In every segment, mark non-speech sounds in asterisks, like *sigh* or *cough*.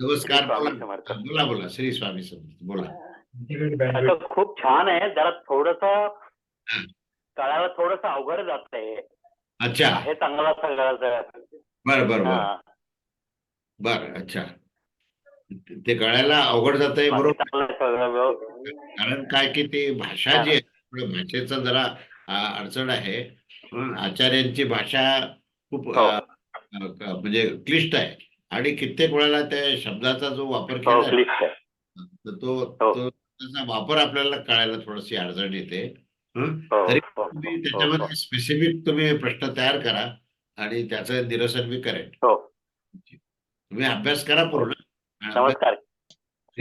नमस्कार बोला. बोला बोला. श्री स्वामी समर्थ. बोला. आता खूप छान आहे जरा थोडस कळायला थोडस अवघड जात आहे अच्छा. हे चांगला सगळं बरं बरं बरं. हा. बरं अच्छा. ते कळायला अवघड जात आहे बरोबर व्यव- कारण काय की ते भाषा जी आहे भाषेचं जरा अडचण आहे. पण आचार्यांची भाषा खूप हो. म्हणजे क्लिष्ट आहे. आणि कित्येक वेळेला त्या शब्दाचा जो वापर हो केला तर तो हो. तो त्याचा वापर आपल्याला कळायला थोडीशी अडचण येते. हं? तरी तुम्ही त्याच्यामध्ये स्पेसिफिक तुम्ही प्रश्न तयार करा आणि त्याचं निरसन मी करेन. हो. तुम्ही अभ्यास करा पूर्ण. नमस्कार.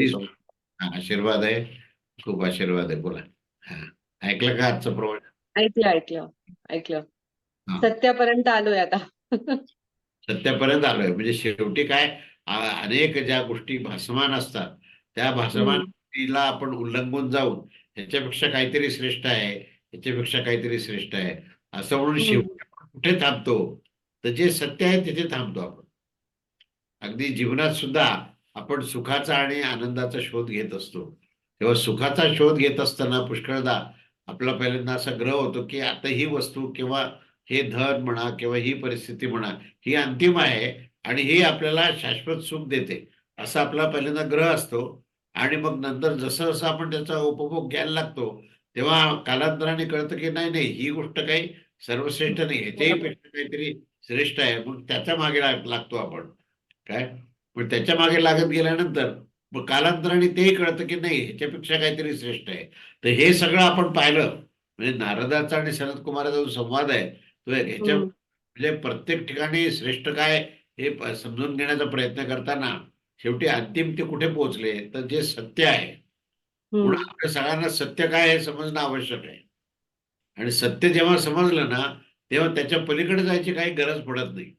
हा, आशीर्वाद आहे. खूप आशीर्वाद आहे. बोला. हा. ऐकलं का आजचं प्रवचन? ऐकलं ऐकलं ऐकलं. सत्यापर्यंत आलोय आता. *laughs* सत्यापर्यंत आलोय म्हणजे शेवटी काय अनेक ज्या गोष्टी भासमान असतात त्या भासमान हम्म. गोष्टीला आपण उल्लंघून जाऊन ह्याच्यापेक्षा काहीतरी श्रेष्ठ आहे ह्याच्यापेक्षा काहीतरी श्रेष्ठ आहे असं म्हणून. शेवटी कुठे थांबतो तर जे सत्य आहे तिथे थांबतो आपण अगदी जीवनात सुद्धा आपण सुखाचा आणि आनंदाचा शोध घेत असतो तेव्हा सुखाचा शोध घेत असताना पुष्कळदा आपला पहिल्यांदा असा ग्रह होतो की आता ही वस्तू किंवा हे धन म्हणा किंवा ही परिस्थिती म्हणा ही अंतिम आहे आणि ही आपल्याला शाश्वत सुख देते असा आपला पहिल्यांदा ग्रह असतो. आणि मग नंतर जसं जसं आपण त्याचा उपभोग घ्यायला लागतो तेव्हा कालांतराने कळतं की नाही नाही ही गोष्ट काही सर्वश्रेष्ठ नाही ह्याच्याही पेक्षा काहीतरी श्रेष्ठ आहे मग त्याच्यामागे लाग- लागतो आपण. काय? पण त्याच्यामागे लागत गेल्यानंतर मग कालांतराने तेही कळतं की नाही ह्याच्यापेक्षा काहीतरी श्रेष्ठ आहे. तर हे सगळं आपण पाहिलं. म्हणजे नारदाचा आणि सनत कुमाराचा जो संवाद आहे ह्याच्या हम्म. म्हणजे प्रत्येक ठिकाणी श्रेष्ठ काय हे समजून घेण्याचा प्रयत्न करताना शेवटी अंतिम ते कुठे पोहोचले तर जे सत्य आहे. म्हणून आपल्या सगळ्यांना सत्य काय हे समजणं आवश्यक आहे. आणि सत्य जेव्हा समजलं ना तेव्हा त्याच्या पलीकडे जायची काही गरज पडत नाही.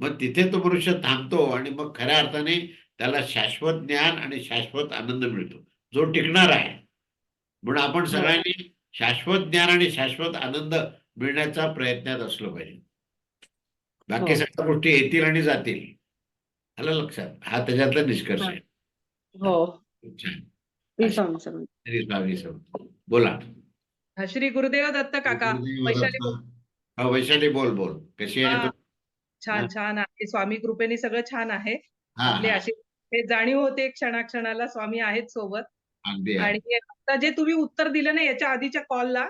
मग तिथे तो मनुष्य थांबतो आणि मग खऱ्या अर्थाने त्याला शाश्वत ज्ञान आणि शाश्वत आनंद मिळतो. जो टिकणार आहे. म्हणून आपण सगळ्यांनी शाश्वत ज्ञान आणि शाश्वत आनंद मिळण्याचा प्रयत्नात असलो पाहिजे. बाकी हो. सगळ्या गोष्टी येतील आणि जातील. आलं लक्षात? हा त्याच्यातला निष्कर्ष आहे. हो. समर्थ. बोला. श्री गुरुदेव दत्त काका. वैशाली. हा, वैशाली बोल बोल. कशी आहे हा? छान छान आहे. स्वामी कृपेने सगळं छान आहे. हा. आपले हा, असे हे जाणीव होते क्षणाक्षणाला. स्वामी आहेत सोबत. अगदी आहे. आणि आता जे तुम्ही उत्तर दिलं ना याच्या आधीच्या कॉलला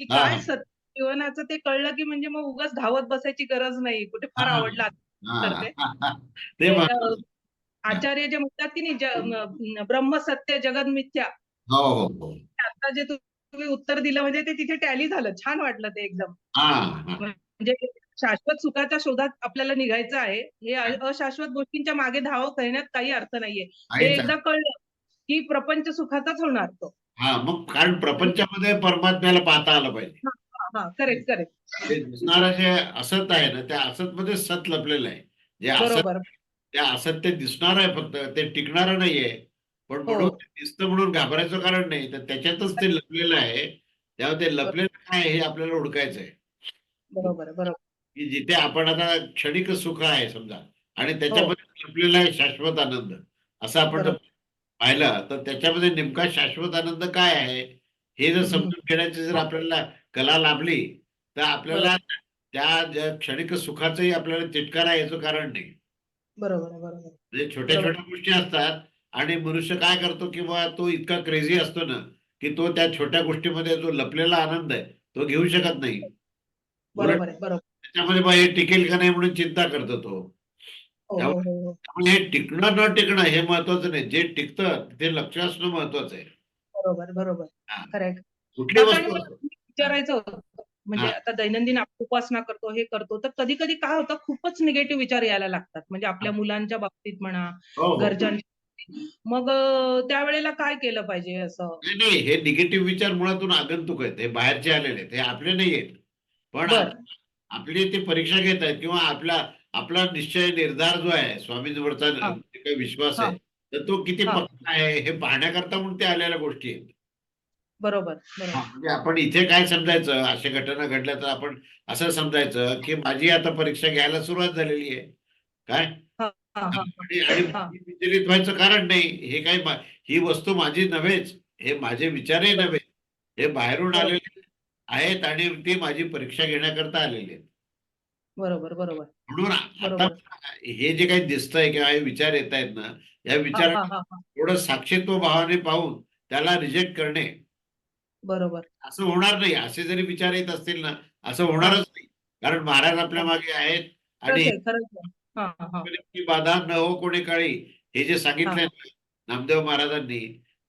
की हा, काय हा. सत्य जीवनाचं ते कळलं की म्हणजे मग उगाच धावत बसायची गरज नाही. कुठे फार. आवडला करते. ते. आचार्य जे म्हणतात की नाही ब्रह्म सत्य जगन मिथ्या. हो हो हो. आता जे तुम्ही उत्तर दिलं म्हणजे ते तिथे टॅली झालं. छान वाटलं ते एकदम. म्हणजे शाश्वत सुखाच्या शोधात आपल्याला निघायचं आहे. हे अशाश्वत गोष्टींच्या मागे धाव करण्यात काही अर्थ नाहीये. हे. एकदा कळलं की प्रपंच सुखाचाच होणार तो. हा मग कारण प्रपंचामध्ये परमात्म्याला पाहता आलं पाहिजे. हा करेक्ट करेक्ट ते दिसणारं जे असत आहे ना त्या असत मध्ये सत लपलेलं आहे. जे असत बरोबर. त्या असत ते दिसणार आहे फक्त ते टिकणारं नाहीये. पण म्हणून हो. ते दिसतं म्हणून घाबरायचं कारण नाही. तर त्याच्यातच ते लपलेलं आहे. तेव्हा ते लपलेलं काय आहे हे आपल्याला ओळखायचं आहे. बरोबर बरोबर. की जिथे आपण आता क्षणिक सुख आहे समजा आणि त्याच्यामध्ये लपलेला आहे शाश्वत आनंद. असं आपण जर बरोबर. पाहिलं तर त्याच्यामध्ये नेमका शाश्वत आनंद काय आहे? हे जर समजून घेण्याची जर आपल्याला कला लाभली तर आपल्याला त्या ज्या क्षणिक सुखाचंही आपल्याला चिटकारा याचं कारण नाही. बरोबर बरोबर म्हणजे छोट्या छोट्या गोष्टी असतात आणि मनुष्य काय करतो किंवा तो इतका क्रेझी असतो ना की तो त्या छोट्या गोष्टीमध्ये जो लपलेला आनंद आहे तो घेऊ शकत नाही. बरोबर आहे बरोबर. त्याच्यामध्ये हे टिकेल का नाही म्हणून चिंता करतो तो. हो हो हो. त्यामुळे हे टिकणं न टिकणं हे महत्वाचं नाही. जे टिकतं ते लक्ष असणं महत्वाचं आहे. बरोबर बरोबर. कुठली वस्तू असो. विचारायचं होतं. म्हणजे हा. आता दैनंदिन आपण उपासना करतो हे करतो. तर कधी कधी काय होतं खूपच निगेटिव्ह विचार यायला लागतात. म्हणजे आपल्या मुलांच्या बाबतीत म्हणा हो, हो. घरच्यांच्या बाबतीत. मग अं, त्यावेळेला काय केलं पाहिजे असं? नाही नाही. हे निगेटिव्ह विचार मुळातून आगंतुक आहेत. हे बाहेरचे आलेले आहेत. हे आपले नाही आहेत. पण बर. आपली ते परीक्षा घेत आहेत किंवा आपला आपला निश्चय निर्धार जो आहे स्वामींवरचा हा. जे काही विश्वास. आहे तर तो किती हा. पक्का आहे हे पाहण्याकरता म्हणून ते आलेल्या गोष्टी आहेत. बरोबर हा, बरोबर म्हणजे आपण इथे काय समजायचं? अशा घटना घडल्या तर आपण असं समजायचं की माझी आता परीक्षा घ्यायला सुरुवात झालेली आहे. काय? हा हा हा. आणि आणि हा. मी विचलित व्हायचं कारण नाही. हे मा- ही वस्तू माझी नव्हेच. हे माझे विचारही नव्हे. हे बाहेरून बरोबर. आलेले आहेत आणि ते माझी परीक्षा घेण्याकरता आलेले आहेत. बरोबर बरोबर. म्हणून आता बरोबर. हे जे काही दिसतंय किंवा हे विचार येत आहेत ना या विचार थोडं साक्षीत्व भावाने पाहून त्याला रिजेक्ट करणे. बरोबर. असं होणार नाही. असे जरी विचार येत असतील ना असं होणारच नाही. कारण महाराज आपल्या मागे आहेत आणि हा हा हा. बाधा न हो कोणी काळी. हे जे सांगितलंय नामदेव महाराजांनी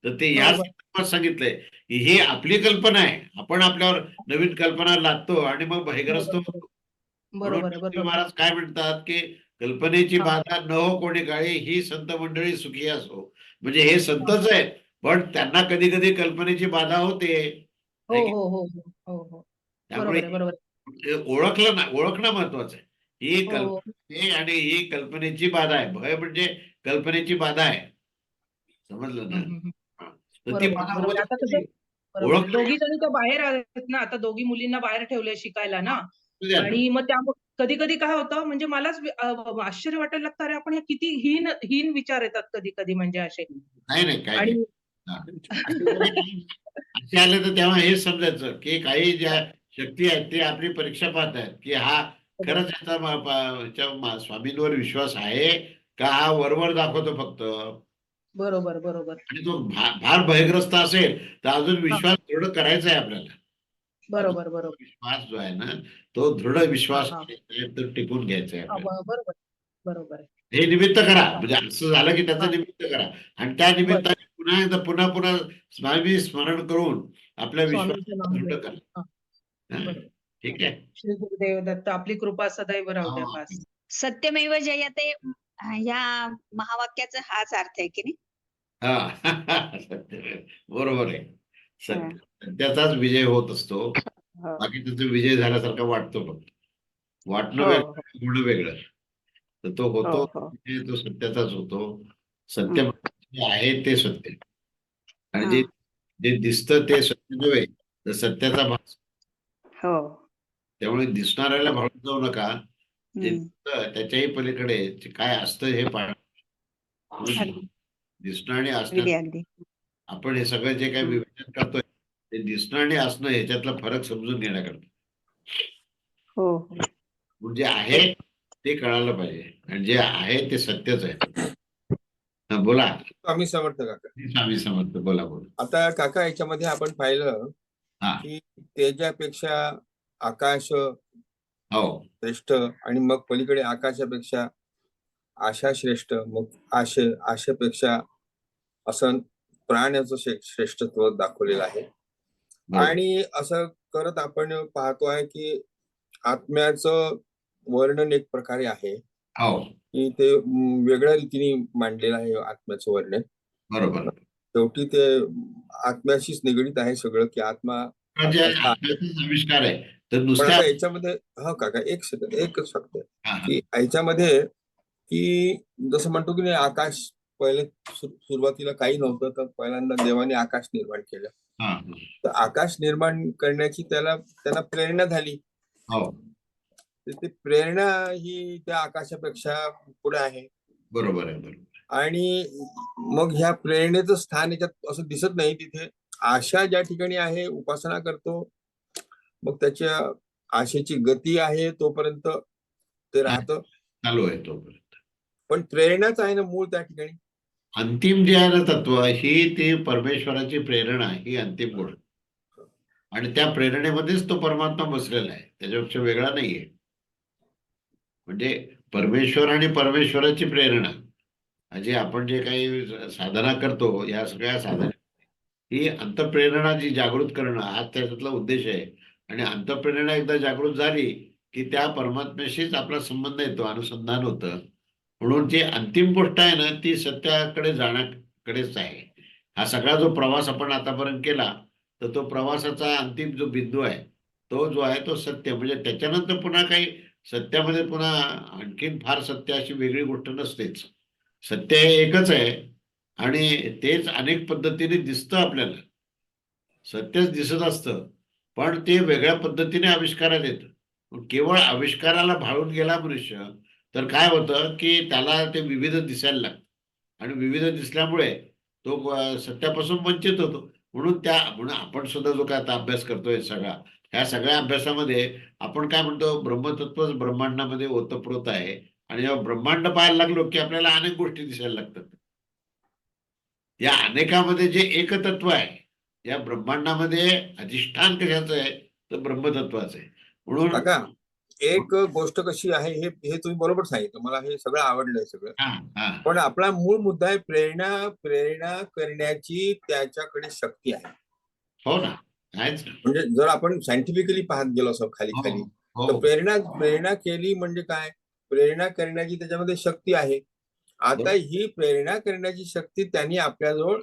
तर ते या. संदर्भात सांगितलंय. की ही आपली कल्पना आहे. आपण आपल्यावर नवीन कल्पना लादतो आणि मग भयग्रस्त. होतो. महाराज काय म्हणतात की कल्पनेची. बाधा न हो कोणी काळी ही संत मंडळी सुखी असो. म्हणजे हे संतच आहेत पण त्यांना कधी कधी कल्पनेची बाधा होते. हो हो हो त्यामुळे ओळखलं ना ओळखणं महत्वाचं आहे. ही कल्पना आणि ही कल्पनेची बाधा आहे. भय म्हणजे कल्पनेची बाधा आहे. समजलं ना. तर ती बाधा ओळख- दोघी जणी तर बाहेर आहेत ना आता दोघी मुलींना बाहेर ठेवलंय शिकायला ना. आणि मग त्यामुळे कधी कधी काय होतं म्हणजे मलाच आश्चर्य वाटायला लागतं अरे आपण हे किती हीन हीन विचार येतात कधी कधी म्हणजे असे. नाही नाही काय आणि आले तर तेव्हा हेच समजायचं की काही ज्या शक्ती आहेत ते आपली परीक्षा पाहत आहेत की हा खरंच याचा स्वामींवर विश्वास आहे का? हा वरवर दाखवतो फक्त. बरोबर बरोबर. आणि तो फार भयग्रस्त असेल तर अजून विश्वास दृढ करायचा आहे आपल्याला. बरोबर बरोबर. विश्वास जो आहे ना तो दृढ विश्वास टिकून घ्यायचा आहे हा, बरोबर बरोबर. आहे. हे निमित्त करा. म्हणजे असं झालं की त्याचं हा. निमित्त करा. आणि त्या निमित्ताने पुन्हा एकदा पुन्हा पुन्हा स्वामी स्मरण करून आपल्या विश्वास दृढ. करा. ठीक आहे? श्री गुरुदेव दत्त आपली कृपा सदैव राहू द्या हा. पास सत्यमेव जयते ह्या महावाक्याचा हाच अर्थ आहे की नाही? हा. *laughs* सत्य बरोबर आहे. सत्य सत्याचाच विजय होत असतो. हो. बाकी त्याचा विजय झाल्यासारखा वाटतो फक्त. वाटणं हो, वेगळं होणं वेगळं. तर तो होतो हो, हो. विजय तो सत्याचाच होतो. सत्य जे आहे ते सत्य. आणि जे जे दिसतं ते सत्य नव्हे तर सत्याचा भाग. हो. त्यामुळे दिसणाऱ्याला भाळून जाऊ नका. जे त्याच्याही पलीकडे काय असतं हे पाहणं दिसणं आणि असणं. अगदी. आपण हे सगळं जे काही. विवेचन करतोय ते दिसणं आणि असणं ह्याच्यातला फरक समजून घेण्याकरता. हो. म्हणजे आहे ते कळायला पाहिजे. आणि जे आहे ते सत्यच आहे. हा, बोला. स्वामी समर्थ काका. स्वामी समर्थ. बोला बोला. आता काका याच्यामध्ये आपण पाहिलं. की तेजापेक्षा आकाश हो. श्रेष्ठ आणि मग पलीकडे आकाशापेक्षा आशा श्रेष्ठ मग आश आशेपेक्षा असं प्राण्याचं श्रेष्ठत्व दाखवलेलं आहे. आणि असं करत आपण पाहतो आहे की आत्म्याचं वर्णन एक प्रकारे आहे. हो. की ते वेगळ्या रीतीने मांडलेलं आहे आत्म्याचं वर्णन. बरोबर. शेवटी ते आत्म्याशीच निगडीत आहे सगळं की आत्मा म्हणजे आत्म्याचाच आविष्कार आहे. तर पण नुसत्या आता याच्यामध्ये हा काका एक सेकंद एकच फक्त. हा, हा. की याच्यामध्ये की जसं म्हणतो की नाही आकाश पहिले सुरुवातीला काही नव्हतं तर पहिल्यांदा देवाने आकाश निर्माण केलं. तर आकाश निर्माण करण्याची त्याला त्यांना प्रेरणा झाली. हो. ती प्रेरणा ही त्या आकाशापेक्षा पुढे आहे. बरोबर आहे बरोबर आणि मग ह्या प्रेरणेचं स्थान याच्यात असं दिसत नाही तिथे. आशा ज्या ठिकाणी आहे उपासना करतो. मग त्याच्या आशेची गती आहे तोपर्यंत ते राहतं. चालू आहे तोपर्यंत. पण प्रेरणाच आहे ना मूळ त्या ठिकाणी. अंतिम जे आहे ना तत्व ही ती परमेश्वराची प्रेरणा ही अंतिम गोष्ट. आणि त्या प्रेरणेमध्येच तो परमात्मा बसलेला आहे त्याच्यापेक्षा वेगळा नाहीये. म्हणजे परमेश्वर आणि परमेश्वराची प्रेरणा म्हणजे आपण जे काही साधना करतो या सगळ्या साधना ही अंतप्रेरणा जी जागृत करणं हा त्याच्यातला उद्देश आहे. आणि अंतप्रेरणा एकदा जागृत झाली की त्या परमात्म्याशीच आपला संबंध येतो अनुसंधान होतं. म्हणून जी अंतिम गोष्ट आहे ना ती सत्याकडे जाण्याकडेच आहे. हा सगळा जो प्रवास आपण आतापर्यंत केला तर तो प्रवासाचा अंतिम जो बिंदू आहे तो जो आहे तो सत्य. म्हणजे त्याच्यानंतर पुन्हा काही सत्यामध्ये पुन्हा आणखीन फार सत्य अशी वेगळी गोष्ट नसतेच. सत्य हे एकच आहे आणि तेच अनेक पद्धतीने दिसतं आपल्याला. सत्यच दिसत असतं पण ते वेगळ्या पद्धतीने आविष्कारात येतं. केवळ आविष्काराला भाळून गेला मनुष्य तर काय होतं की त्याला ते विविध दिसायला लागतं. आणि विविध दिसल्यामुळे तो सत्यापासून वंचित होतो. म्हणून त्या म्हणून आपण सुद्धा जो काय आता अभ्यास करतोय सगळा ह्या सगळ्या अभ्यासामध्ये आपण काय म्हणतो ब्रह्मतत्वच ब्रह्मांडामध्ये ओतप्रोत आहे. आणि जेव्हा ब्रह्मांड पाहायला लागलो की आपल्याला अनेक गोष्टी दिसायला लागतात. या अनेकामध्ये जे एकतत्व आहे या ब्रह्मांडामध्ये अधिष्ठान कशाचं आहे तर ब्रह्मतत्वाचं आहे. म्हणून एक गोष्ट कशी आहे हे हे तुम्ही बरोबर सांगितलं. मला हे सगळं आवडलंय सगळं. हा हा. पण आपला मूळ मुद्दा आहे प्रेरणा प्रेरणा करण्याची त्याच्याकडे शक्ती आहे. हो ना. म्हणजे जर आपण सायंटिफिकली पाहत गेलो असं खाली हो, खाली हो. तर प्रेरणा प्रेरणा केली म्हणजे काय? प्रेरणा करण्याची त्याच्यामध्ये शक्ती आहे. आता बरोबर. ही प्रेरणा करण्याची शक्ती त्यांनी आपल्याजवळ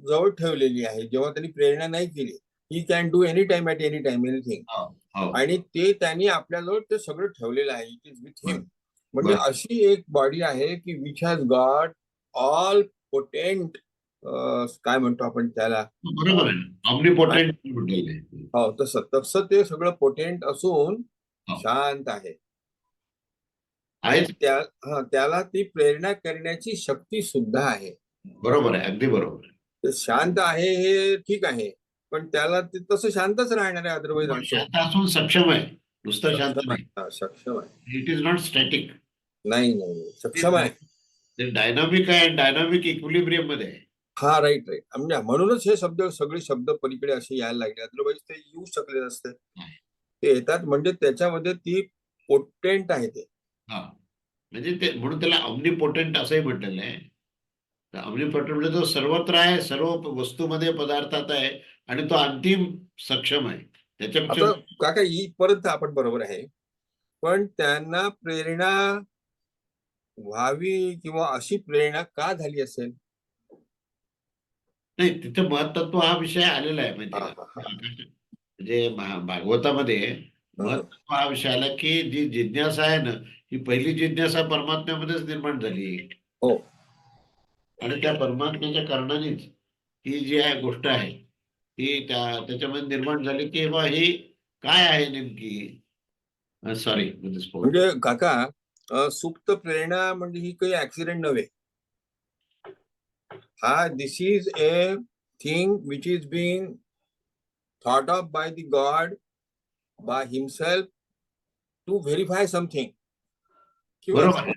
जवळ ठेवलेली आहे. जेव्हा त्यांनी प्रेरणा नाही केली he can do any time at any time anything हो. आणि ते त्यांनी आपल्याजवळ ते सगळं ठेवलेलं आहे इट इज विथ हिम म्हणजे. अशी एक बॉडी आहे की which has got all potent काय म्हणतो आपण त्याला? आहे हो. तसं तसं ते सगळं पोटेंट असून हो. शांत आहे. त्या हा त्याला ती प्रेरणा करण्याची शक्ती सुद्धा आहे. बरोबर आहे अगदी बरोबर शांत आहे हे ठीक आहे. पण त्याला ते तसं शांतच राहणार आहे अदरवाईज शांत असून सक्षम आहे. नुसतं शांत नाही. सक्षम आहे. इट इज नॉट स्टॅटिक नाही नाही सक्षम आहे. ते डायनामिक आहे डायनामिक इक्विलिब्रियममध्ये आहे. हा राईट राईट म्हणजे म्हणूनच हे शब्द सगळे शब्द पलीकडे असे यायला लागले. अदरवाईज ते येऊ शकले नसते. ते येतात म्हणजे त्याच्यामध्ये ती पोटेंट आहे ते. हा. म्हणजे ते म्हणून त्याला ऑमनिपोटेंट असंही म्हटलेलं आहे. तर ऑमनिपोटेंट म्हणजे तो सर्वत्र आहे सर्व वस्तूमध्ये पदार्थात आहे. आणि तो अंतिम सक्षम आहे. त्याच्यापेक्षा काका इथपर्यंत आपण बरोबर आहे. पण त्यांना प्रेरणा व्हावी किंवा अशी प्रेरणा का झाली असेल? नाही तिथे महत्त्व हा विषय आलेला आहे म्हणजे. म्हणजे महा- भागवतामध्ये महत्त्व हा विषय आला की जी जिज्ञासा आहे ना ही पहिली जिज्ञासा परमात्म्यामध्येच निर्माण झाली. हो. आणि त्या परमात्म्याच्या कारणानेच ही जी आहे गोष्ट आहे ही त्या त्याच्यामध्ये निर्माण झाली की बा ही काय आहे नेमकी? सॉरी म्हणजे काका सुप्त प्रेरणा म्हणजे ही काही ऍक्सिडेंट नव्हे. हा this is a thing which is being thought of by the god by himself to verify something बरोबर. आहे.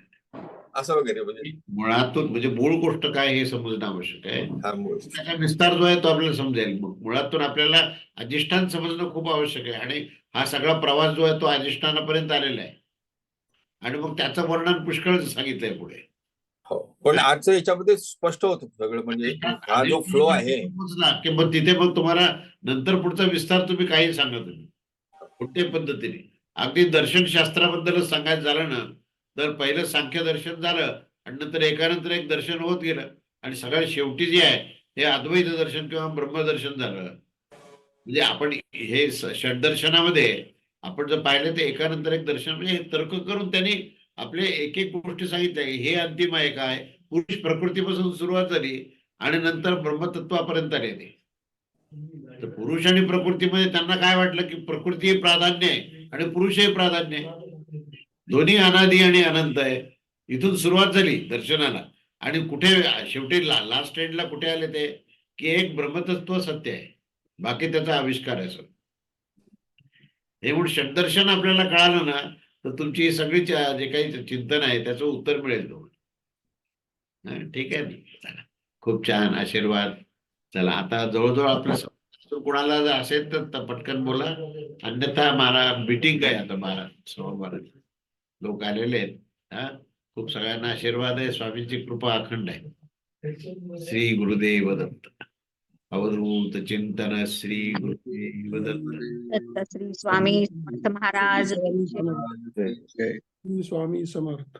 असं वगैरे म्हणजे मुळातून म्हणजे मूळ गोष्ट काय हे समजणं आवश्यक आहे. हा त्याचा विस्तार जो आहे तो आपल्याला समजेल. मग मुळातून आपल्याला अधिष्ठान समजणं खूप आवश्यक आहे. आणि हा सगळा प्रवास जो आहे तो अधिष्ठानापर्यंत आलेला आहे. आणि मग त्याचं वर्णन पुष्कळ सांगितलंय पुढे. हो. पण आजचं याच्यामध्ये स्पष्ट होतं सगळं. म्हणजे हा जो फ्लो आहे की मग तिथे मग तुम्हाला नंतर पुढचा विस्तार तुम्ही काही सांगा तुम्ही. कोणत्याही पद्धतीने? अगदी दर्शनशास्त्राबद्दलच सांगायचं झालं ना तर पहिलं सांख्य दर्शन झालं आणि नंतर एकानंतर एक दर्शन होत गेलं. आणि सगळ्यात शेवटी जे आहे हे अद्वैत दर्शन किंवा ब्रह्मदर्शन झालं. म्हणजे आपण हे षडदर्शनामध्ये आपण जर पाहिलं ते एकानंतर एक दर्शन म्हणजे हे तर्क करून त्यांनी आपले एक एक गोष्टी सांगितल्या हे अंतिम आहे काय? पुरुष प्रकृतीपासून सुरुवात झाली आणि नंतर ब्रह्मतत्वापर्यंत आले ते. तर पुरुष आणि प्रकृतीमध्ये त्यांना काय वाटलं की प्रकृती हे प्राधान्य आहे आणि पुरुष हे प्राधान्य आहे? दोन्ही अनादी आणि अनंत आहे. इथून सुरुवात झाली दर्शनाला. आणि कुठे शेवटी लास्ट एंडला कुठे आले ते? की एक ब्रह्मतत्व सत्य आहे. बाकी त्याचा आविष्कार आहे सर हे म्हणून षडदर्शन आपल्याला कळालं ना तर तुमची ही सगळी जे काही चिंतन आहे त्याचं उत्तर मिळेल तुम्हाला. ठीक आहे ना? चला. खूप छान आशीर्वाद. चला आता जवळजवळ आपलं कुणाला कोणाला जर असेल तर पटकन बोला. अन्यथा मला मिटिंग आहे आता बारा सोमवार. लोक आलेले आहेत. हा? खूप सगळ्यांना आशीर्वाद आहे. स्वामींची कृपा अखंड आहे. श्री गुरुदेव दत्त. अवधूत चिंतन श्री गुरुदेव दत्त. दत्त श्री स्वामी समर्थ महाराज. स्वामी समर्थ.